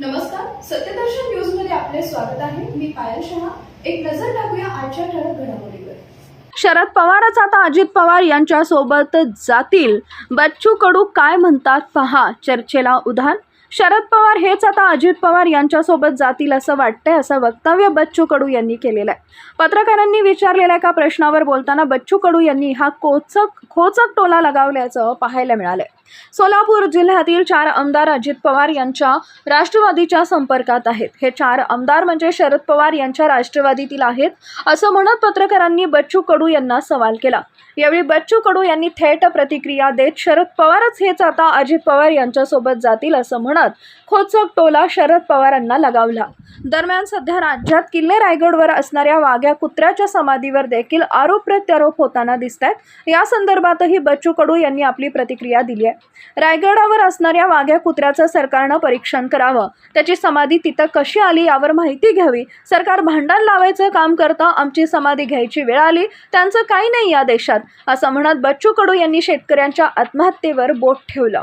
नमस्कार सत्यदर्शन न्यूजमध्ये आपले स्वागत आहे. मी पायल शहा. एक नजर टाकूया आजच्या ठळक घडामोडीवर. शरद पवारच आता अजित पवार यांच्या सोबत जातील. बच्चू कडू काय म्हणतात पहा चर्चेला उधार शरद पवार हेच आता अजित पवार यांच्यासोबत जातील असं वाटतंय असं वक्तव्य बच्चू कडू यांनी केलेलं आहे. पत्रकारांनी विचारलेल्या एका प्रश्नावर बोलताना बच्चू कडू यांनी हा कोचक खोचक टोला लगावल्याचं पाहायला मिळालंय. सोलापूर जिल्ह्यातील चार आमदार अजित पवार यांच्या राष्ट्रवादीच्या संपर्कात आहेत. हे चार आमदार म्हणजे शरद पवार यांच्या राष्ट्रवादीतील आहेत असं म्हणत पत्रकारांनी बच्चू कडू यांना सवाल केला. यावेळी बच्चू कडू यांनी थेट प्रतिक्रिया देत शरद पवारच हेच आता अजित पवार यांच्यासोबत जातील असं म्हणत खोचक टोला शरद पवारांना लगावला. दरम्यान सध्या राज्यात किल्ले रायगडवर असणाऱ्या वाघ्या कुत्र्याच्या समाधीवर देखील आरोप प्रत्यारोप होताना दिसत आहेत या संदर्भातही बच्चू कडू यांनी आपली प्रतिक्रिया दिली आहे. रायगडावर असणाऱ्या वाघ्या कुत्र्याचं सरकारनं परीक्षण करावं. त्याची समाधी तिथं कशी आली यावर माहिती घ्यावी. सरकार भांडण लावायचं काम करतं आमची समाधी घ्यायची वेळ आली त्यांचं काही नाही या देशात असं म्हणत बच्चू कडू यांनी शेतकऱ्यांच्या आत्महत्येवर बोट ठेवलं.